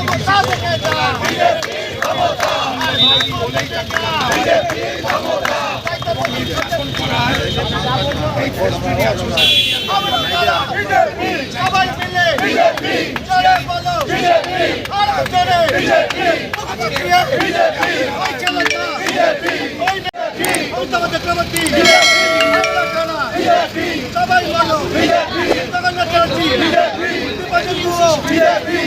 BJP BJP BJP BJP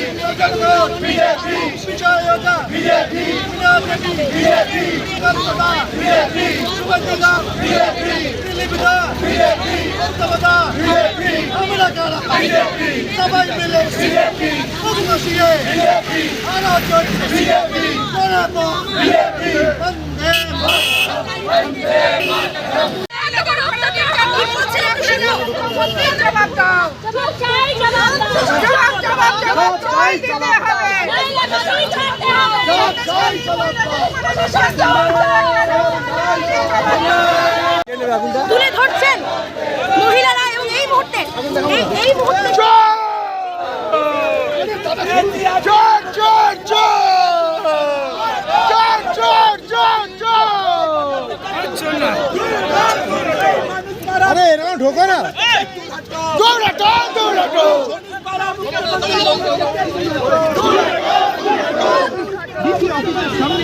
BJP বিজয় যোজা BJP Binod Reddy BJP সুকান্তদা BJP সুকান্তদা বিজেপি দিলীপ দা বিজেপি দা বিজেপি আমরা কারা বিজেপি, সবাই মিলে বিজেপি বসিয়ে বিজেপি আরও জোর বিজেপি করাবো বিজেপি, বন্দে মাতরম। দাও চাই জবাব দাও জবাব চাই জবাব দাও তুলে ধরছেন মহিলারা এবং এই মুহূর্তে এই মুহূর্তে আরে এরকম ঢোকো না। দৌড়াটো দৌড়াটো! সামনে সরাসরি সরাসরি ডিসির অফিসের সামনে